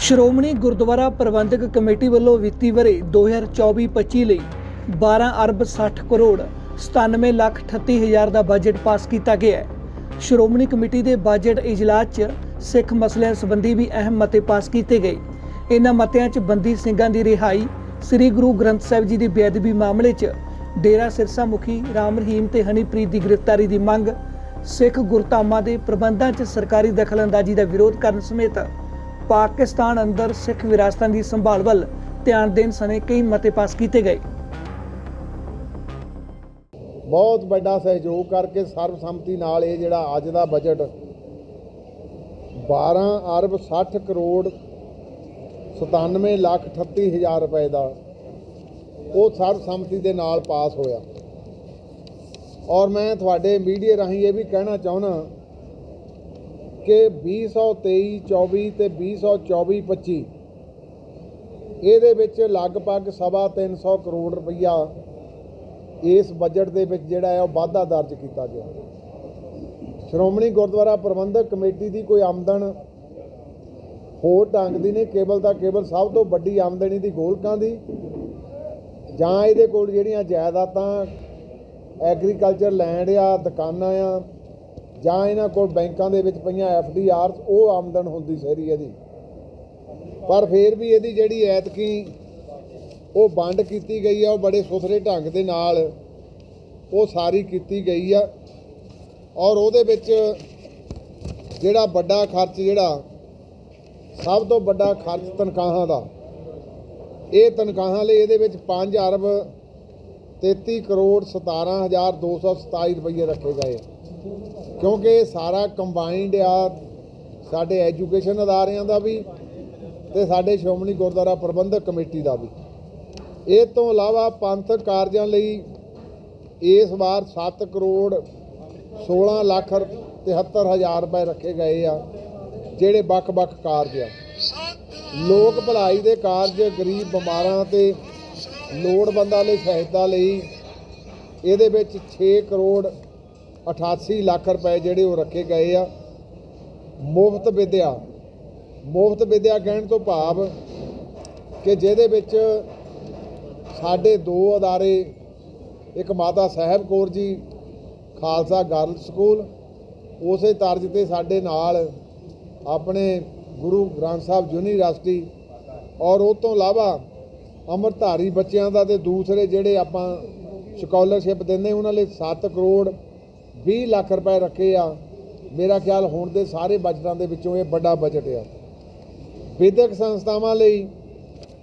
Shiromani Gurdwara Prabandhak committee ਵੱਲੋਂ ਵਿੱਤੀ ਵਰੇ 2024-25 ਲਈ 12 ਅਰਬ 60 ਕਰੋੜ 97 ਲੱਖ 38 ਹਜ਼ਾਰ ਦਾ ਬਜਟ ਪਾਸ ਕੀਤਾ ਗਿਆ ਹੈ। ਸ਼੍ਰੋਮਣੀ ਕਮੇਟੀ ਦੇ ਬਜਟ ਇਜਲਾਸ 'ਚ ਸਿੱਖ ਮਸਲਿਆਂ ਸੰਬੰਧੀ ਵੀ ਅਹਿਮ ਮਤੇ ਪਾਸ ਕੀਤੇ ਗਏ। ਇਹਨਾਂ ਮਤਿਆਂ 'ਚ ਬੰਦੀ ਸਿੰਘਾਂ ਦੀ ਰਿਹਾਈ, ਸ੍ਰੀ ਗੁਰੂ ਗ੍ਰੰਥ ਸਾਹਿਬ ਜੀ ਦੀ ਬੇਅਦਬੀ ਮਾਮਲੇ 'ਚ ਡੇਰਾ ਸਿਰਸਾ ਮੁਖੀ ਰਾਮ ਰਹੀਮ ਤੇ ਹਨੀਪ੍ਰੀਤ ਦੀ ਗ੍ਰਿਫਤਾਰੀ ਦੀ ਮੰਗ, ਸਿੱਖ ਗੁਰਧਾਮਾਂ ਦੇ ਪ੍ਰਬੰਧਾਂ 'ਚ ਸਰਕਾਰੀ ਦਖਲਅੰਦਾਜ਼ੀ ਦਾ ਵਿਰੋਧ ਕਰਨ ਸਮੇਤ ਪਾਕਿਸਤਾਨ ਅੰਦਰ ਸਿੱਖ ਵਿਰਾਸਤਾਂ ਦੀ ਸੰਭਾਲ ਵੱਲ ਧਿਆਨ ਦੇਣ ਸਣੇ ਕਈ ਮਤੇ ਪਾਸ ਕੀਤੇ ਗਏ। ਬਹੁਤ ਵੱਡਾ ਸਹਿਯੋਗ ਕਰਕੇ ਸਰਬਸੰਮਤੀ ਨਾਲ ਇਹ ਜਿਹੜਾ ਅੱਜ ਦਾ ਬਜਟ 12 ਅਰਬ 60 ਕਰੋੜ 97 ਲੱਖ 38 ਹਜ਼ਾਰ ਰੁਪਏ ਦਾ ਉਹ ਸਰਬਸੰਮਤੀ ਦੇ ਨਾਲ ਪਾਸ ਹੋਇਆ। ਔਰ ਮੈਂ ਤੁਹਾਡੇ ਮੀਡੀਆ ਰਾਹੀਂ ਇਹ ਵੀ ਕਹਿਣਾ ਚਾਹੁੰਦਾ ਕਿ 2023 24 ਤੇ 2024 25 ਇਹਦੇ ਵਿੱਚ ਲਗਭਗ ਸਵਾ 300 ਕਰੋੜ ਰੁਪਈਆ ਇਸ ਬਜਟ ਦੇ ਵਿੱਚ ਜਿਹੜਾ ਹੈ ਉਹ ਵਾਧਾ ਦਰਜ ਕੀਤਾ ਗਿਆ। ਸ਼੍ਰੋਮਣੀ ਗੁਰਦੁਆਰਾ ਪ੍ਰਬੰਧਕ ਕਮੇਟੀ ਦੀ ਕੋਈ ਆਮਦਨ ਹੋਰ ਢੰਗ ਦੀ ਨਹੀਂ, ਕੇਵਲ ਤਾਂ ਕੇਵਲ ਸਭ ਤੋਂ ਵੱਡੀ ਆਮਦਨੀ ਦੀ ਗੋਲਕਾਂ ਦੀ। ਜਾਂ ਇਹਦੇ ਕੋਲ ਜਿਹੜੀਆਂ ਜਾਇਦਾਦਾਂ, ਐਗਰੀਕਲਚਰ ਲੈਂਡ ਆ, ਦੁਕਾਨਾਂ ਆ ਜਾਂ ਇਹਨਾਂ ਕੋਲ ਬੈਂਕਾਂ ਦੇ ਵਿੱਚ ਪਈਆਂ ਐਫ ਡੀ ਆਰ ਉਹ ਆਮਦਨ ਹੁੰਦੀ ਸਹਿਰੀ ਇਹਦੀ। ਪਰ ਫਿਰ ਵੀ ਇਹਦੀ ਜਿਹੜੀ ਐਤਕੀ ਉਹ ਵੰਡ ਕੀਤੀ ਗਈ ਆ, ਉਹ ਬੜੇ ਸੁਥਰੇ ਢੰਗ ਦੇ ਨਾਲ ਉਹ ਸਾਰੀ ਕੀਤੀ ਗਈ ਆ। ਔਰ ਉਹਦੇ ਵਿੱਚ ਜਿਹੜਾ ਵੱਡਾ ਖਰਚ ਜਿਹੜਾ, ਸਭ ਤੋਂ ਵੱਡਾ ਖਰਚ ਤਨਖਾਹਾਂ ਦਾ, ਇਹ ਤਨਖਾਹਾਂ ਲਈ ਇਹਦੇ ਵਿੱਚ 5 ਅਰਬ 33 ਕਰੋੜ 17227 ਰੁਪਏ ਰੱਖੇ ਗਏ ਕਿਉਂਕਿ ਸਾਰਾ ਕੰਬਾਈਨਡ ਆ, ਸਾਡੇ ਐਜੂਕੇਸ਼ਨ ਅਦਾਰਿਆਂ ਦਾ ਵੀ ਤੇ ਸਾਡੇ ਸ਼੍ਰੋਮਣੀ ਗੁਰਦੁਆਰਾ ਪ੍ਰਬੰਧਕ ਕਮੇਟੀ ਦਾ ਵੀ। ਇਹ ਤੋਂ ਇਲਾਵਾ ਪੰਥਕ ਕਾਰਜਾਂ ਲਈ ਇਸ ਵਾਰ 7 ਕਰੋੜ 16 ਲੱਖ 73 ਹਜ਼ਾਰ ਰੁਪਏ ਰੱਖੇ ਗਏ ਆ, ਜਿਹੜੇ ਵੱਖ-ਵੱਖ ਕਾਰਜ ਆ। ਲੋਕ ਭਲਾਈ ਦੇ ਕਾਰਜ, ਗਰੀਬ ਬਿਮਾਰਾਂ ਤੇ ਲੋੜਵੰਦਾਂ ਲਈ ਸਹਾਇਤਾ ਲਈ ਇਹਦੇ ਵਿੱਚ 6 ਕਰੋੜ 88 ਲੱਖ ਰੁਪਏ ਜਿਹੜੇ ਉਹ ਰੱਖੇ ਗਏ ਆ। ਮੁਫਤ ਵਿਦਿਆ। ਮੁਫਤ ਵਿਦਿਆ ਕਹਿਣ ਤੋਂ ਭਾਵ ਕਿ ਜਿਹਦੇ ਵਿੱਚ ਸਾਡੇ ਦੋ ਅਦਾਰੇ, ਇੱਕ ਮਾਤਾ ਸਾਹਿਬ ਕੌਰ ਜੀ, ਖਾਲਸਾ ਗਰਲ ਸਕੂਲ, ਉਸੇ ਤਰਜ਼ ਤੇ ਸਾਡੇ ਨਾਲ ਆਪਣੇ ਗੁਰੂ ਗ੍ਰੰਥ ਸਾਹਿਬ ਯੂਨੀਵਰਸਿਟੀ ਔਰ ਉਹ ਤੋਂ ਇਲਾਵਾ ਅੰਮ੍ਰਿਤਧਾਰੀ ਬੱਚਿਆਂ ਦਾ ਤੇ ਦੂਸਰੇ ਜਿਹੜੇ ਆਪਾਂ ਸਕਾਲਰਸ਼ਿਪ ਦਿੰਦੇ, ਉਹਨਾਂ ਲਈ 7 ਕਰੋੜ 20 ਲੱਖ ਰੁਪਏ ਰੱਖੇ ਆ। ਮੇਰਾ ਖਿਆਲ ਹੁਣ ਦੇ ਸਾਰੇ ਬਜਟਾਂ ਦੇ ਵਿੱਚੋਂ ਇਹ ਵੱਡਾ ਬਜਟ ਆ। ਵਿਦਿਅਕ ਸੰਸਥਾਵਾਂ ਲਈ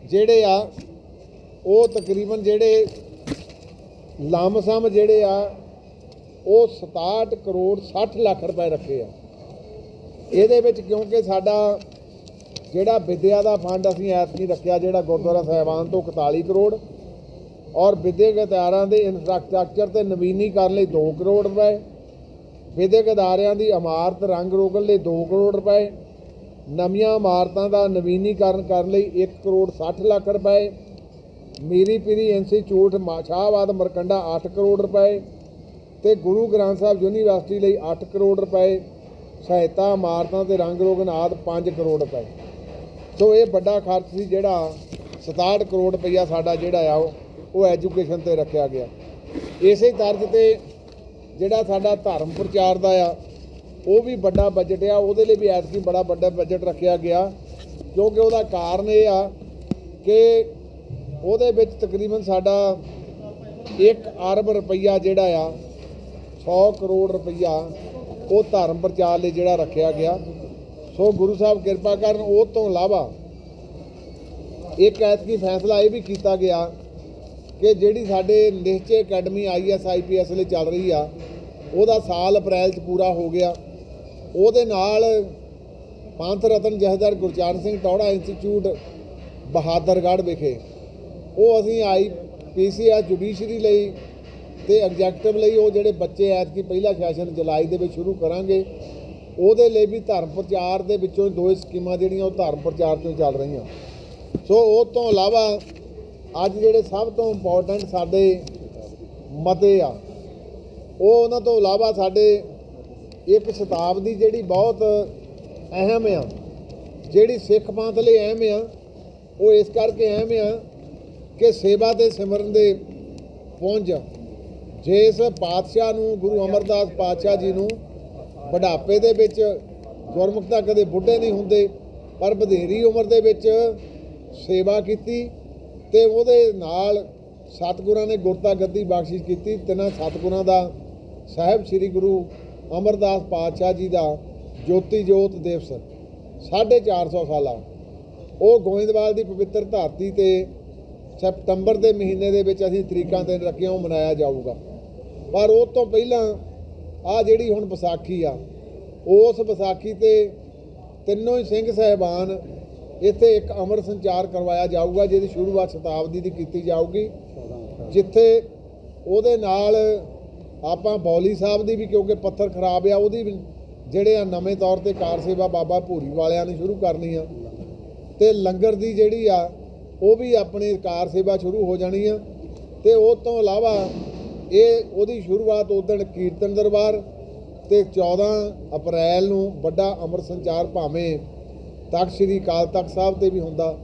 ਜਿਹੜੇ ਆ, ਉਹ ਤਕਰੀਬਨ ਜਿਹੜੇ ਲੰਮਸਮ ਜਿਹੜੇ ਆ, ਉਹ 67 ਕਰੋੜ 60 ਲੱਖ ਰੁਪਏ ਰੱਖੇ ਆ। ਇਹਦੇ ਵਿੱਚ ਕਿਉਂਕਿ ਸਾਡਾ ਜਿਹੜਾ ਵਿਦਿਆ ਦਾ ਫੰਡ ਅਸੀਂ ਐਤਕੀ ਰੱਖਿਆ, ਜਿਹੜਾ ਗੁਰਦੁਆਰਾ ਸਾਹਿਬਾਨ ਤੋਂ 41 ਕਰੋੜ ਔਰ ਵਿਦਿਅਕ ਅਦਾਰਿਆਂ ਦੇ ਇਨਫਰਾਸਟ੍ਰਕਚਰ ਤੇ ਨਵੀਨੀਕਰਨ ਲਈ 2 ਕਰੋੜ ਰੁਪਏ, ਵਿਦਿਅਕ ਅਦਾਰਿਆਂ ਦੀ ਇਮਾਰਤ ਰੰਗ ਰੋਗਨ ਲਈ 2 ਕਰੋੜ ਰੁਪਏ, ਨਵੀਆਂ ਇਮਾਰਤਾਂ ਦਾ ਨਵੀਨੀਕਰਨ ਕਰਨ ਲਈ 1 ਕਰੋੜ 60 ਲੱਖ ਰੁਪਏ, ਮੀਰੀ ਪੀਰੀ ਇੰਸਟੀਚਿਊਟ ਮਾਛਾਵਾਦ ਮਰਕੰਡਾ 8 ਕਰੋੜ ਰੁਪਏ ਤੇ ਗੁਰੂ ਗ੍ਰੰਥ ਸਾਹਿਬ ਯੂਨੀਵਰਸਿਟੀ ਲਈ 8 ਕਰੋੜ ਰੁਪਏ, ਸਹਾਇਤਾ ਇਮਾਰਤਾਂ ਤੇ ਰੰਗ ਰੋਗਨ ਆਦ 5 ਕਰੋੜ ਰੁਪਏ। ਸੋ ਇਹ ਵੱਡਾ ਖਰਚ ਸੀ ਜਿਹੜਾ 67 ਕਰੋੜ ਰੁਪਈਆ ਸਾਡਾ ਜਿਹੜਾ ਆ ਉਹ ਉਹ ਐਜੂਕੇਸ਼ਨ ਤੇ ਰੱਖਿਆ ਗਿਆ। ਇਸੇ ਤਰਜ਼ ਤੇ ਜਿਹੜਾ ਸਾਡਾ ਧਰਮ ਪ੍ਰਚਾਰ ਦਾ ਆ, ਉਹ ਵੀ ਵੱਡਾ ਬਜਟ ਆ। ਉਹਦੇ ਲਈ ਵੀ ਐਤਕੀ ਬੜਾ ਵੱਡਾ ਬਜਟ ਰੱਖਿਆ ਗਿਆ। ਕਿਉਂਕਿ ਉਹਦਾ ਕਾਰਨ ਇਹ ਆ ਕਿ ਉਹਦੇ ਵਿੱਚ ਤਕਰੀਬਨ ਸਾਡਾ 1 ਅਰਬ ਰੁਪਈਆ ਜਿਹੜਾ ਆ 100 ਕਰੋੜ ਰੁਪਈਆ ਉਹ ਧਰਮ ਪ੍ਰਚਾਰ ਲਈ ਜਿਹੜਾ ਰੱਖਿਆ ਗਿਆ। ਸੋ ਗੁਰੂ ਸਾਹਿਬ ਕਿਰਪਾ ਕਰਨ, ਉਹ ਤੋਂ ਇਲਾਵਾ ਇੱਕ ਐਤਕੀ ਫੈਸਲਾ ਇਹ ਵੀ ਕੀਤਾ ਗਿਆ ਕਿ ਜਿਹੜੀ ਸਾਡੇ ਨਿਸ਼ਚੇ ਅਕੈਡਮੀ ਆਈਐਸ ਆਈਪੀਐਸ ਲਈ ਚੱਲ ਰਹੀ ਆ, ਉਹਦਾ ਸਾਲ ਅਪ੍ਰੈਲ 'ਚ ਪੂਰਾ ਹੋ ਗਿਆ। ਉਹਦੇ ਨਾਲ ਪੰਥ ਰਤਨ ਜਹਦਰ ਗੁਰਚਰਨ ਸਿੰਘ ਟੌੜਾ ਇੰਸਟੀਚਿਊਟ ਬਹਾਦਰਗੜ੍ਹ ਵਿਖੇ, ਉਹ ਅਸੀਂ ਆਈ ਪੀਸੀਆਰ ਜੁਡੀਸ਼ਰੀ ਲਈ ਤੇ ਐਗਜ਼ੈਕਟਿਵ ਲਈ ਉਹ ਜਿਹੜੇ ਬੱਚੇ ਐਤਕੀ ਪਹਿਲਾ ਸੈਸ਼ਨ ਜੁਲਾਈ ਦੇ ਵਿੱਚ ਸ਼ੁਰੂ ਕਰਾਂਗੇ, ਉਹਦੇ ਲਈ ਵੀ ਧਰਮ ਪ੍ਰਚਾਰ ਦੇ ਵਿੱਚੋਂ ਦੋ ਸਕੀਮਾਂ ਜਿਹੜੀਆਂ ਉਹ ਧਰਮ ਪ੍ਰਚਾਰ ਤੋਂ ਚੱਲ ਰਹੀਆਂ। ਸੋ ਉਹ ਤੋਂ ਇਲਾਵਾ ਅੱਜ ਜਿਹੜੇ ਸਭ ਤੋਂ ਇੰਪੋਰਟੈਂਟ ਸਾਡੇ ਮਤੇ ਆ, ਉਹ ਉਹਨਾਂ ਤੋਂ ਇਲਾਵਾ ਸਾਡੇ ਇੱਕ ਸ਼ਤਾਬਦੀ ਜਿਹੜੀ ਬਹੁਤ ਅਹਿਮ ਆ, ਜਿਹੜੀ ਸਿੱਖ ਪੰਥ ਲਈ ਅਹਿਮ ਆ, ਉਹ ਇਸ ਕਰਕੇ ਅਹਿਮ ਆ ਕਿ ਸੇਵਾ ਤੇ ਸਿਮਰਨ ਦੇ ਪਹੁੰਚ ਜਿਸ ਪਾਤਸ਼ਾਹ ਨੂੰ, ਗੁਰੂ ਅਮਰਦਾਸ ਪਾਤਸ਼ਾਹ ਜੀ ਨੂੰ ਬੁਢਾਪੇ ਦੇ ਵਿੱਚ ਗੁਰਮੁਖ ਤਾਂ ਕਦੇ ਬੁੱਢੇ ਨਹੀਂ ਹੁੰਦੇ, ਪਰ ਵਧੇਰੀ ਉਮਰ ਦੇ ਵਿੱਚ ਸੇਵਾ ਕੀਤੀ ਤੇ ਉਹਦੇ ਨਾਲ ਸਤਿਗੁਰਾਂ ਨੇ ਗੁਰਤਾ ਗੱਦੀ ਬਖਸ਼ਿਸ਼ ਕੀਤੀ ਤਿੰਨਾਂ ਸਤਿਗੁਰਾਂ ਦਾ ਸਾਹਿਬ ਸ੍ਰੀ ਗੁਰੂ ਅਮਰਦਾਸ ਪਾਤਸ਼ਾਹ ਜੀ ਦਾ ਜੋਤੀ ਜੋਤ ਦਿਵਸ 450 ਸਾਲਾ। ਉਹ ਗੋਇੰਦਵਾਲ ਦੀ ਪਵਿੱਤਰ ਧਰਤੀ ਤੇ ਸਤੰਬਰ ਦੇ ਮਹੀਨੇ ਦੇ ਵਿੱਚ ਅਸੀਂ ਤਰੀਕਾਂ ਤੇ ਰੱਖਿਆ, ਉਹ ਮਨਾਇਆ ਜਾਊਗਾ। ਪਰ ਉਹ ਤੋਂ ਪਹਿਲਾਂ ਆ ਜਿਹੜੀ ਹੁਣ ਵਿਸਾਖੀ ਆ, ਉਸ ਵਿਸਾਖੀ ਤੇ ਤਿੰਨੋਂ ਹੀ ਸਿੰਘ ਸਹਿਬਾਨ ਇੱਥੇ ਇੱਕ ਅਮਰ ਸੰਚਾਰ ਕਰਵਾਇਆ ਜਾਊਗਾ, ਜਿਹਦੀ ਸ਼ੁਰੂਆਤ ਸ਼ਤਾਬਦੀ ਦੀ ਕੀਤੀ ਜਾਊਗੀ, ਜਿੱਥੇ ਉਹਦੇ ਨਾਲ ਆਪਾਂ ਬੌਲੀ ਸਾਹਿਬ ਦੀ ਵੀ, ਕਿਉਂਕਿ ਪੱਥਰ ਖਰਾਬ ਆ, ਉਹਦੀ ਵੀ ਜਿਹੜੇ ਆ ਨਵੇਂ ਤੌਰ ਤੇ ਕਾਰ ਸੇਵਾ ਬਾਬਾ ਭੂਰੀ ਵਾਲਿਆਂ ਨੇ ਸ਼ੁਰੂ ਕਰਨੀ ਆ। ਤੇ ਲੰਗਰ ਦੀ ਜਿਹੜੀ ਆ, ਉਹ ਵੀ ਆਪਣੀ ਕਾਰ ਸੇਵਾ ਸ਼ੁਰੂ ਹੋ ਜਾਣੀ ਆ। ਤੇ ਉਹ ਤੋਂ ਇਲਾਵਾ ਇਹ, ਉਹਦੀ ਸ਼ੁਰੂਆਤ ਉਦਣ ਕੀਰਤਨ ਦਰਬਾਰ ਤੇ 14 ਅਪ੍ਰੈਲ ਨੂੰ ਵੱਡਾ ਅਮਰ ਸੰਚਾਰ ਭਾਵੇਂ ਤਖਤ ਸ੍ਰੀ ਅਕਾਲ ਤਖਤ ਸਾਹਿਬ ਤੇ ਵੀ ਹੁੰਦਾ,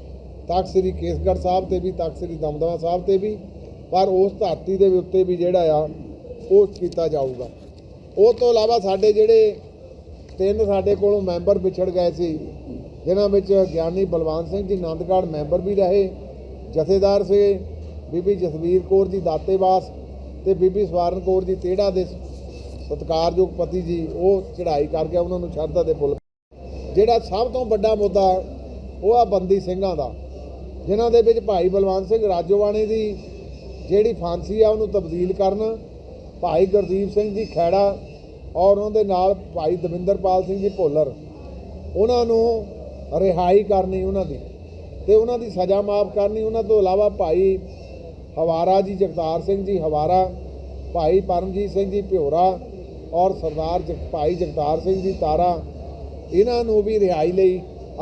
ਤਖਤ ਸ੍ਰੀ ਕੇਸਗੜ੍ਹ ਸਾਹਿਬ ਤੇ ਵੀ, ਤਖਤ ਸ੍ਰੀ ਦਮਦਮਾ ਸਾਹਿਬ ਤੇ ਵੀ, ਪਰ ਉਸ ਧਰਤੀ ਦੇ ਉੱਤੇ ਵੀ ਜਿਹੜਾ ਆ, ਉਹ ਕੀਤਾ ਜਾਊਗਾ। ਉਹ ਤੋਂ ਇਲਾਵਾ ਸਾਡੇ ਜਿਹੜੇ ਤਿੰਨ ਸਾਡੇ ਕੋਲੋਂ ਮੈਂਬਰ ਵਿਛੜ ਗਏ ਸੀ, ਜਿਨ੍ਹਾਂ ਵਿੱਚ ਗਿਆਨੀ ਬਲਵੰਤ ਸਿੰਘ ਜੀ ਆਨੰਦਗੜ੍ਹ ਮੈਂਬਰ ਵੀ ਰਹੇ, ਜਥੇਦਾਰ ਸੀ, ਬੀਬੀ ਜਸਵੀਰ ਕੌਰ ਜੀ ਦਾਤੇਵਾਸ ਤੇ ਬੀਬੀ ਸਵਾਰਨ ਕੌਰ ਜੀ ਤੇੜਾ ਦੇ ਸਤਿਕਾਰਯੋਗ ਪਤੀ ਜੀ, ਉਹ ਚੜ੍ਹਾਈ ਕਰਕੇ ਉਹਨਾਂ ਨੂੰ ਸ਼ਰਧਾ ਦੇ ਪੁੱਲ ਜਿਹੜਾ ਸਭ ਤੋਂ ਵੱਡਾ ਮੁੱਦਾ ਉਹ ਆ ਬੰਦੀ ਸਿੰਘਾਂ ਦਾ, ਜਿਨ੍ਹਾਂ ਦੇ ਵਿੱਚ ਭਾਈ ਬਲਵੰਤ ਸਿੰਘ ਰਾਜੋਵਾਣੇ ਦੀ ਜਿਹੜੀ ਫਾਂਸੀ ਆ ਉਹਨੂੰ ਤਬਦੀਲ ਕਰਨ, ਭਾਈ ਗੁਰਦੀਪ ਸਿੰਘ ਜੀ ਖੈੜਾ ਔਰ ਉਹਨਾਂ ਦੇ ਨਾਲ ਭਾਈ ਦਵਿੰਦਰਪਾਲ ਸਿੰਘ ਜੀ ਭੋਲਰ, ਉਹਨਾਂ ਨੂੰ ਰਿਹਾਈ ਕਰਨੀ ਉਹਨਾਂ ਦੀ ਤੇ ਉਹਨਾਂ ਦੀ ਸਜ਼ਾ ਮਾਫ ਕਰਨੀ। ਉਹਨਾਂ ਤੋਂ ਇਲਾਵਾ ਭਾਈ ਹਵਾਰਾ ਜੀ, ਜਗਤਾਰ ਸਿੰਘ ਜੀ ਹਵਾਰਾ, ਭਾਈ ਪਰਮਜੀਤ ਸਿੰਘ ਜੀ ਭਿਓਰਾ ਔਰ ਸਰਦਾਰ ਜਗ- ਭਾਈ ਜਗਤਾਰ ਸਿੰਘ ਜੀ ਤਾਰਾ ਇਹਨਾਂ ਨੂੰ ਵੀ ਰਿਹਾਈ ਲਈ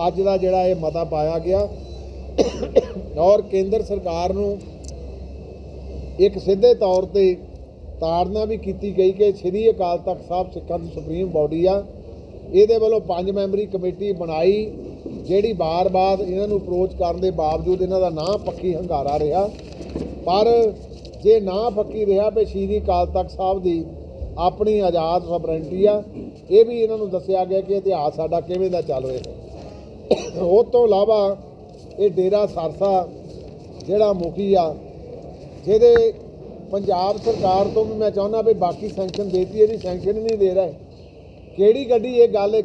ਅੱਜ ਦਾ ਜਿਹੜਾ ਇਹ ਮਤਾ ਪਾਇਆ ਗਿਆ। ਔਰ ਕੇਂਦਰ ਸਰਕਾਰ ਨੂੰ ਇੱਕ ਸਿੱਧੇ ਤੌਰ ਤੇ ਤਾੜਨਾ ਵੀ ਕੀਤੀ ਗਈ ਕਿ ਸ੍ਰੀ ਅਕਾਲ ਤਖਤ ਸਾਹਿਬ ਸਿੱਖਾਂ ਦੀ ਸੁਪਰੀਮ ਬਾਡੀ ਆ। ਇਹਦੇ ਵੱਲੋਂ ਪੰਜ ਮੈਂਬਰੀ ਕਮੇਟੀ ਬਣਾਈ, ਜਿਹੜੀ ਬਾਰ-ਬਾਰ ਇਹਨਾਂ ਨੂੰ ਅਪਰੋਚ ਕਰਨ ਦੇ ਬਾਵਜੂਦ ਇਹਨਾਂ ਦਾ ਨਾਂ ਪੱਕੀ ਹੰਗਾਰਾ ਰਿਹਾ। ਪਰ ਜੇ ਨਾਂ ਪੱਕੀ ਰਿਹਾ ਵੀ ਸ੍ਰੀ ਅਕਾਲ ਤਖਤ ਸਾਹਿਬ ਦੀ ਆਪਣੀ ਆਜ਼ਾਦ ਸਬਰੈਂਟੀ ਆ। ਇਹ ਵੀ ਇਹਨਾਂ ਨੂੰ ਦੱਸਿਆ ਗਿਆ ਕਿ ਇਤਿਹਾਸ ਸਾਡਾ ਕਿਵੇਂ ਦਾ ਚੱਲ ਰਿਹਾ ਉਹ ਤੋਂ ਇਲਾਵਾ ਇਹ ਡੇਰਾ ਸਰਸਾ ਜਿਹੜਾ ਮੁਖੀ ਆ, ਜਿਹਦੇ ਪੰਜਾਬ ਸਰਕਾਰ ਤੋਂ ਵੀ ਮੈਂ ਚਾਹੁੰਦਾ ਵੀ ਬਾਕੀ ਸੈਂਕਸ਼ਨ ਦੇਤੀ, ਇਹਦੀ ਸੈਂਕਸ਼ਨ ਨਹੀਂ ਦੇ ਰਹੇ। ਕਿਹੜੀ ਗੱਡੀ, ਇਹ ਗੱਲ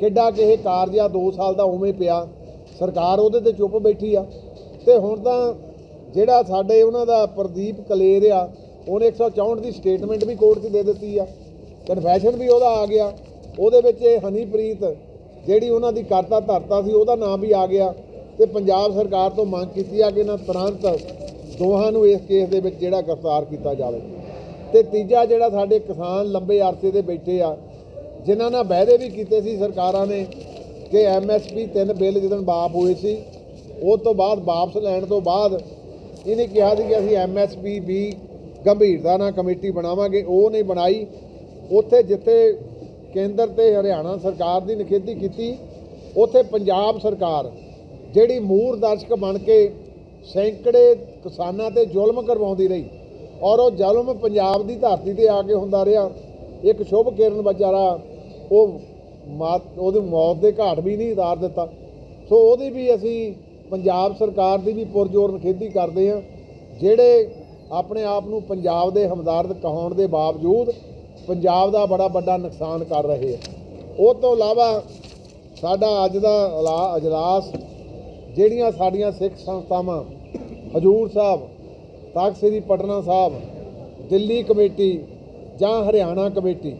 ਕਿੱਡਾ ਕਿ ਇਹ ਕਾਰਜ ਆ 2 ਸਾਲ ਦਾ ਉਵੇਂ ਪਿਆ। ਸਰਕਾਰ ਉਹਦੇ ਤੇ ਚੁੱਪ ਬੈਠੀ ਆ। ਤੇ ਹੁਣ ਤਾਂ ਜਿਹੜਾ ਸਾਡੇ ਉਹਨਾਂ ਦਾ ਪ੍ਰਦੀਪ ਕਲੇਰ ਆ ਉਹਨੇ 164 ਦੀ ਸਟੇਟਮੈਂਟ ਵੀ ਕੋਰਟ 'ਚ ਦੇ ਦਿੱਤੀ ਆ। ਕਨਫੈਸ਼ਨ ਵੀ ਉਹਦਾ ਆ ਗਿਆ। ਉਹਦੇ ਵਿੱਚ ਇਹ ਹਨੀਪ੍ਰੀਤ, ਜਿਹੜੀ ਉਹਨਾਂ ਦੀ ਕਰਤਾ ਧਰਤਾ ਸੀ, ਉਹਦਾ ਨਾਮ ਵੀ ਆ ਗਿਆ। ਤੇ ਪੰਜਾਬ ਸਰਕਾਰ ਤੋਂ ਮੰਗ ਕੀਤੀ ਆ ਕਿ ਇਹਨਾਂ ਤੁਰੰਤ ਦੋਹਾਂ ਨੂੰ ਇਸ ਕੇਸ ਦੇ ਵਿੱਚ ਜਿਹੜਾ ਗ੍ਰਿਫਤਾਰ ਕੀਤਾ ਜਾਵੇ। ਤੇ ਤੀਜਾ ਜਿਹੜਾ ਸਾਡੇ ਕਿਸਾਨ ਲੰਬੇ ਅਰਸੇ ਦੇ ਬੈਠੇ ਆ, ਜਿਨ੍ਹਾਂ ਨਾਲ ਵਾਅਦੇ ਵੀ ਕੀਤੇ ਸੀ ਸਰਕਾਰਾਂ ਨੇ ਕਿ ਐਮਐਸਪੀ ਤਿੰਨ ਬਿੱਲ ਜਦੋਂ ਬਾਪ ਹੋਏ ਸੀ, ਉਹ ਤੋਂ ਬਾਅਦ ਵਾਪਸ ਲੈਣ ਤੋਂ ਬਾਅਦ ਇਹਨੇ ਕਿਹਾ ਸੀ ਕਿ ਅਸੀਂ ਐਮਐਸਪੀ ਵੀ ਗੰਭੀਰਤਾ ਨਾਲ ਕਮੇਟੀ ਬਣਾਵਾਂਗੇ, ਉਹ ਨਹੀਂ ਬਣਾਈ। ਉੱਥੇ ਜਿੱਥੇ ਕੇਂਦਰ ਤੇ ਹਰਿਆਣਾ ਸਰਕਾਰ ਦੀ ਨਿਖੇਧੀ ਕੀਤੀ, ਉੱਥੇ ਪੰਜਾਬ ਸਰਕਾਰ ਜਿਹੜੀ ਮੂਰ ਦਰਸ਼ਕ ਬਣ ਕੇ ਸੈਂਕੜੇ ਕਿਸਾਨਾਂ ਤੇ ਜ਼ੁਲਮ ਕਰਵਾਉਂਦੀ ਰਹੀ ਔਰ ਉਹ ਜ਼ੁਲਮ ਪੰਜਾਬ ਦੀ ਧਰਤੀ ਤੇ ਆ ਕੇ ਹੁੰਦਾ ਰਿਹਾ। ਇੱਕ ਸ਼ੁਭ ਕਿਰਨ ਵਿਚਾਰਾ ਉਹ ਮਾਤ ਉਹਦੀ ਮੌਤ ਦੇ ਘਾਟ ਵੀ ਨਹੀਂ ਉਤਾਰ ਦਿੱਤਾ। ਸੋ ਉਹਦੀ ਵੀ ਅਸੀਂ ਪੰਜਾਬ ਸਰਕਾਰ ਦੀ ਵੀ ਪੁਰਜੋਰ ਨਿਖੇਧੀ ਕਰਦੇ ਹਾਂ। ਜਿਹੜੇ ਆਪਣੇ ਆਪ ਨੂੰ ਪੰਜਾਬ ਦੇ ਹਮਦਰਦ ਕਹਾਉਣ ਦੇ ਬਾਵਜੂਦ ਪੰਜਾਬ ਦਾ ਬੜਾ ਵੱਡਾ ਨੁਕਸਾਨ ਕਰ ਰਹੇ ਆ। ਉਹ ਤੋਂ ਇਲਾਵਾ ਸਾਡਾ ਅੱਜ ਦਾ ਇਲਾ- ਅਜਲਾਸ, ਜਿਹੜੀਆਂ ਸਾਡੀਆਂ ਸਿੱਖ ਸੰਸਥਾਵਾਂ, ਹਜੂਰ ਸਾਹਿਬ, ਤਖਤ ਸ੍ਰੀ ਪਟਨਾ ਸਾਹਿਬ, ਦਿੱਲੀ ਕਮੇਟੀ ਜਾਂ ਹਰਿਆਣਾ ਕਮੇਟੀ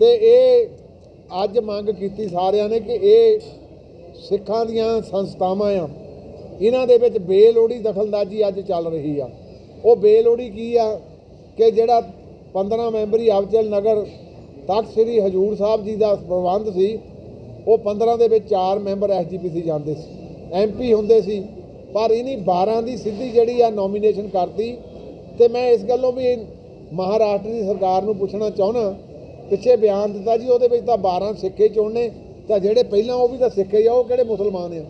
ਤੇ ਇਹ ਅੱਜ ਮੰਗ ਕੀਤੀ ਸਾਰਿਆਂ ਨੇ ਕਿ ਇਹ ਸਿੱਖਾਂ ਦੀਆਂ ਸੰਸਥਾਵਾਂ ਆ, ਇਹਨਾਂ ਦੇ ਵਿੱਚ ਬੇਲੋੜੀ ਦਖਲਅੰਦਾਜ਼ੀ ਅੱਜ ਚੱਲ ਰਹੀ ਆ। ਉਹ ਬੇਲੋੜੀ ਕੀ ਆ ਕਿ ਜਿਹੜਾ 15 ਮੈਂਬਰੀ ਅਵਚਲ ਨਗਰ ਤਖਤ ਸ੍ਰੀ ਹਜੂਰ ਸਾਹਿਬ ਜੀ ਦਾ ਪ੍ਰਬੰਧ ਸੀ, ਉਹ 15 ਦੇ ਵਿੱਚ 4 ਮੈਂਬਰ ਐਸਜੀਪੀਸੀ ਜਾਂਦੇ ਸੀ ਐਮਪੀ ਹੁੰਦੇ ਸੀ, ਪਰ ਇਹਨੀ 12 ਦੀ ਸਿੱਧੀ ਜਿਹੜੀ ਆ ਨੋਮੀਨੇਸ਼ਨ ਕਰਤੀ ਤੇ ਮੈਂ ਇਸ ਗੱਲੋਂ ਵੀ ਮਹਾਰਾਸ਼ਟਰ ਦੀ ਸਰਕਾਰ ਨੂੰ ਪੁੱਛਣਾ ਚਾਹੁੰਦਾ ਪਿੱਛੇ ਬਿਆਨ ਦਿੱਤਾ ਜੀ, ਉਹਦੇ ਵਿੱਚ ਤਾਂ 12 ਸਿੱਖੇ ਚੁਣਨੇ, ਤਾਂ ਜਿਹੜੇ ਪਹਿਲਾਂ ਉਹ ਵੀ ਤਾਂ ਸਿੱਖੇ ਆ, ਉਹ ਕਿਹੜੇ ਮੁਸਲਮਾਨ ਆ?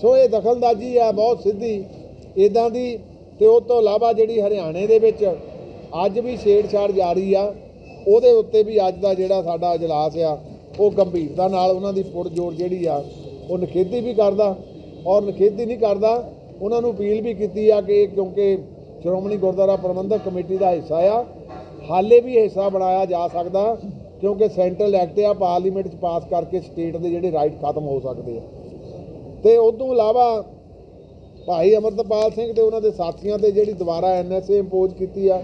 ਸੋ ਇਹ ਦਖਲਅੰਦਾਜ਼ੀ ਆ, ਬਹੁਤ ਸਿੱਧੀ ਇਦਾਂ ਦੀ ਤੇ ਉਹ ਤੋਂ ਇਲਾਵਾ ਜਿਹੜੀ ਹਰਿਆਣੇ ਦੇ ਵਿੱਚ ਅੱਜ ਵੀ ਛੇੜਛਾੜ ਜਾਰੀ ਆ, ਉਹਦੇ ਉੱਤੇ ਵੀ ਅੱਜ ਦਾ ਜਿਹੜਾ ਸਾਡਾ ਇਜਲਾਸ ਆ, ਉਹ ਗੰਭੀਰਤਾ ਨਾਲ ਉਹਨਾਂ ਦੀ ਪੁਰਜੋਰ ਜਿਹੜੀ ਆ, ਉਹ ਨਿਖੇਧੀ ਵੀ ਕਰਦਾ ਔਰ ਨਿਖੇਧੀ ਨਹੀਂ ਕਰਦਾ, ਉਹਨਾਂ ਨੂੰ ਅਪੀਲ ਵੀ ਕੀਤੀ ਆ ਕਿ ਕਿਉਂਕਿ ਸ਼੍ਰੋਮਣੀ ਗੁਰਦੁਆਰਾ ਪ੍ਰਬੰਧਕ ਕਮੇਟੀ ਦਾ ਹਿੱਸਾ ਆ, ਹਾਲੇ ਵੀ ਹਿੱਸਾ ਬਣਾਇਆ ਜਾ ਸਕਦਾ ਕਿਉਂਕਿ ਸੈਂਟਰਲ ਐਕਟ ਆ, ਪਾਰਲੀਮੈਂਟ 'ਚ ਪਾਸ ਕਰਕੇ ਸਟੇਟ ਦੇ ਜਿਹੜੇ ਰਾਈਟ ਖਤਮ ਹੋ ਸਕਦੇ ਆ। ਤੇ ਉਸ ਤੋਂ ਇਲਾਵਾ ਭਾਈ ਅਮਰਤਪਾਲ ਸਿੰਘ ਤੇ ਉਹਨਾਂ ਦੇ ਸਾਥੀਆਂ ਤੇ ਜਿਹੜੀ ਦੁਬਾਰਾ ਐਨਐਸਏ ਇੰਪੋਜ਼ ਕੀਤੀ ਆ,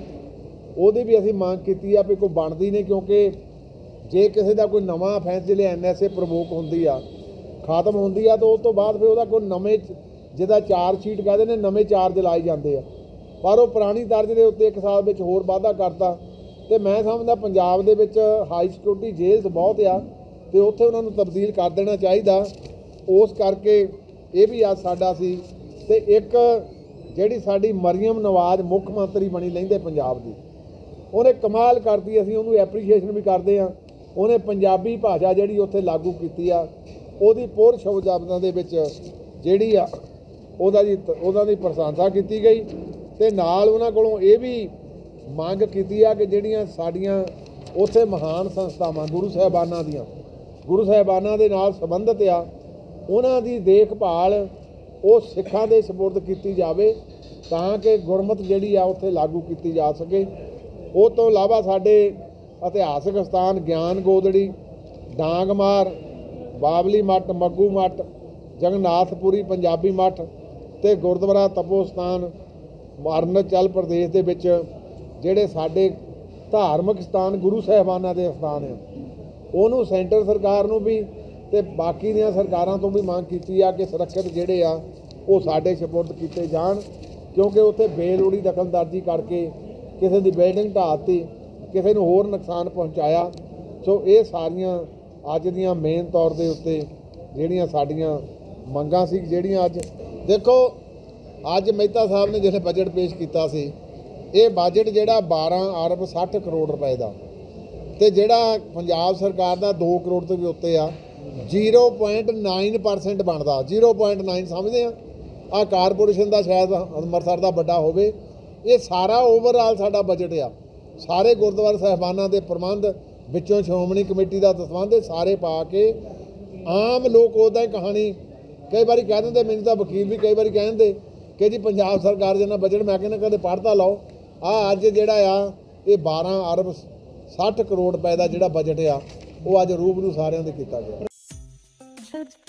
ਉਹਦੀ ਵੀ ਅਸੀਂ ਮੰਗ ਕੀਤੀ ਆ ਵੀ ਕੋਈ ਬਣਦੀ ਨਹੀਂ ਕਿਉਂਕਿ ਜੇ ਕਿਸੇ ਦਾ ਕੋਈ ਨਵਾਂ ਅਫੈਂਸ ਜਿਹੜੇ ਐਨਐਸਏ ਪ੍ਰਮੋਕ ਹੁੰਦੀ ਆ, ਖਾਤਮ ਹੁੰਦੀ ਆ, ਤਾਂ ਉਸ ਤੋਂ ਬਾਅਦ ਫਿਰ ਉਹਦਾ ਕੋਈ ਨਵੇਂ ਜਿਹਦਾ ਚਾਰਜ ਸ਼ੀਟ ਕਹਿੰਦੇ ਨੇ, ਨਵੇਂ ਚਾਰਜ ਲਾਏ ਜਾਂਦੇ ਆ। ਪਰ ਉਹ ਪੁਰਾਣੀ ਦਰਜ ਦੇ ਉੱਤੇ ਇੱਕ ਸਾਲ ਵਿੱਚ ਹੋਰ ਵਾਧਾ ਕਰਤਾ ਤੇ ਮੈਂ ਸਮਝਦਾ ਪੰਜਾਬ ਦੇ ਵਿੱਚ ਹਾਈ ਸਿਕਿਉਰਿਟੀ ਜੇਲਸ ਬਹੁਤ ਆ ਤੇ ਉੱਥੇ ਉਹਨਾਂ ਨੂੰ ਤਬਦੀਲ ਕਰ ਦੇਣਾ ਚਾਹੀਦਾ। ਉਸ ਕਰਕੇ ਇਹ ਵੀ ਅੱਜ ਸਾਡਾ ਸੀ ਤੇ ਇੱਕ ਜਿਹੜੀ ਸਾਡੀ ਮਰੀਮ ਨਵਾਜ਼ ਮੁੱਖ ਮੰਤਰੀ ਬਣੀ ਲੈਂਦੇ ਪੰਜਾਬ ਦੀ, ਉਹਨੇ ਕਮਾਲ ਕਰਤੀ, ਅਸੀਂ ਉਹਨੂੰ ਐਪਰੀਸ਼ੀਏਸ਼ਨ ਵੀ ਕਰਦੇ ਆ ਉਹਨੇ ਪੰਜਾਬੀ ਭਾਸ਼ਾ ਜਿਹੜੀ ਉੱਥੇ ਲਾਗੂ ਕੀਤੀ ਆ, ਉਹਦੀ ਪੁਰ ਸ਼ਬਦਾਂ ਦੇ ਵਿੱਚ ਜਿਹੜੀ ਆ, ਉਹਦਾ ਦੀ ਉਹਦਾ ਦੀ ਪ੍ਰਸ਼ੰਸਾ ਕੀਤੀ ਗਈ ਤੇ ਨਾਲ ਉਹਨਾਂ ਕੋਲੋਂ ਇਹ ਵੀ ਮੰਗ ਕੀਤੀ ਆ ਕਿ ਜਿਹੜੀਆਂ ਸਾਡੀਆਂ ਉੱਥੇ ਮਹਾਨ ਸੰਸਥਾਵਾਂ ਗੁਰੂ ਸਾਹਿਬਾਨਾਂ ਦੀਆਂ, ਗੁਰੂ ਸਾਹਿਬਾਨਾਂ ਦੇ ਨਾਲ ਸੰਬੰਧਿਤ ਆ, ਉਹਨਾਂ ਦੀ ਦੇਖਭਾਲ ਉਹ ਸਿੱਖਾਂ ਦੇ ਸਪੁਰਦ ਕੀਤੀ ਜਾਵੇ ਤਾਂ ਕਿ ਗੁਰਮਤ ਜਿਹੜੀ ਆ ਉੱਥੇ ਲਾਗੂ ਕੀਤੀ ਜਾ ਸਕੇ। ਉਹ ਤੋਂ ਇਲਾਵਾ ਸਾਡੇ ਇਤਿਹਾਸਕ ਸਥਾਨ ਗਿਆਨ ਗੋਦੜੀ ਡਾਂਗਮਾਰ ਬਾਬਲੀ ਮੱਠ, ਮੱਗੂ ਮੱਟ ਜਗਨਨਾਥਪੁਰੀ ਪੰਜਾਬੀ ਮੱਠ ਤੇ ਗੁਰਦੁਆਰਾ ਤਪੋਸਤਾਨ ਅਰੁਣਾਚਲ ਪ੍ਰਦੇਸ਼ ਦੇ ਵਿੱਚ, ਜਿਹੜੇ ਸਾਡੇ ਧਾਰਮਿਕ ਸਥਾਨ ਗੁਰੂ ਸਾਹਿਬਾਨਾਂ ਦੇ ਸਥਾਨ ਆ। ਉਹਨੂੰ ਸੈਂਟਰ ਸਰਕਾਰ ਨੂੰ ਵੀ ਤੇ ਬਾਕੀ ਦੀਆਂ ਸਰਕਾਰਾਂ ਤੋਂ ਵੀ ਮੰਗ ਕੀਤੀ ਆ ਕਿ ਸੁਰੱਖਿਅਤ ਜਿਹੜੇ ਆ, ਉਹ ਸਾਡੇ ਸਪੁਰਦ ਕੀਤੇ ਜਾਣ, ਕਿਉਂਕਿ ਉੱਥੇ ਬੇਲੋੜੀ ਦਖਲਅੰਦਾਜ਼ੀ ਕਰਕੇ ਕਿਸੇ ਦੀ ਬਿਲਡਿੰਗ ਢਾਹਤੀ, ਕਿਸੇ ਨੂੰ ਹੋਰ ਨੁਕਸਾਨ ਪਹੁੰਚਾਇਆ। ਸੋ ਇਹ ਸਾਰੀਆਂ ਅੱਜ ਦੀਆਂ ਮੇਨ ਤੌਰ ਦੇ ਉੱਤੇ ਜਿਹੜੀਆਂ ਸਾਡੀਆਂ ਮੰਗਾਂ ਸੀ, ਜਿਹੜੀਆਂ ਅੱਜ ਦੇਖੋ, ਅੱਜ ਮਹਿਤਾ ਸਾਹਿਬ ਨੇ ਜਿਹੜੇ ਬਜਟ ਪੇਸ਼ ਕੀਤਾ ਸੀ, ਇਹ ਬਜਟ ਜਿਹੜਾ 12 ਅਰਬ 60 ਕਰੋੜ ਰੁਪਏ ਦਾ ਤੇ ਜਿਹੜਾ ਪੰਜਾਬ ਸਰਕਾਰ ਦਾ 2 ਕਰੋੜ ਤੋਂ ਵੀ ਉੱਤੇ ਆ 0.9% ਬਣਦਾ। 0.9 ਸਮਝਦੇ ਆ? ਆ ਕਾਰਪੋਰੇਸ਼ਨ ਦਾ ਸ਼ਾਇਦ ਅੰਮ੍ਰਿਤਸਰ ਦਾ ਵੱਡਾ ਹੋਵੇ। ਇਹ ਸਾਰਾ ਓਵਰਆਲ ਸਾਡਾ ਬਜਟ ਆ। ਸਾਰੇ ਗੁਰਦੁਆਰਾ ਸਾਹਿਬਾਨਾਂ ਦੇ ਪ੍ਰਬੰਧ, ਵਿੱਚੋਂ ਸ਼੍ਰੋਮਣੀ ਕਮੇਟੀ ਦਾ ਦਸਵੰਧ ਇਹ ਸਾਰੇ ਪਾ ਕੇ ਆਮ ਲੋਕ ਉਹਦਾ ਹੀ ਕਹਾਣੀ, ਕਈ ਵਾਰੀ ਕਹਿ ਦਿੰਦੇ, ਮੈਨੂੰ ਤਾਂ ਵਕੀਲ ਵੀ ਕਈ ਵਾਰੀ ਕਹਿ ਦਿੰਦੇ ਕਿ ਜੀ ਪੰਜਾਬ ਸਰਕਾਰ ਦੇ ਨਾਲ ਬਜਟ ਮੈਂ ਕਹਿੰਦਾ ਕਦੇ ਪੜ੍ਹਦਾ ਲਾਓ। ਆ ਅੱਜ ਜਿਹੜਾ ਆ, ਇਹ 12 ਅਰਬ 60 ਕਰੋੜ ਰੁਪਏ ਦਾ ਜਿਹੜਾ ਬਜਟ ਆ, ਉਹ ਅੱਜ ਰੂਬਰੂ ਸਾਰਿਆਂ ਦੇ ਕੀਤਾ ਗਿਆ। Subscribe.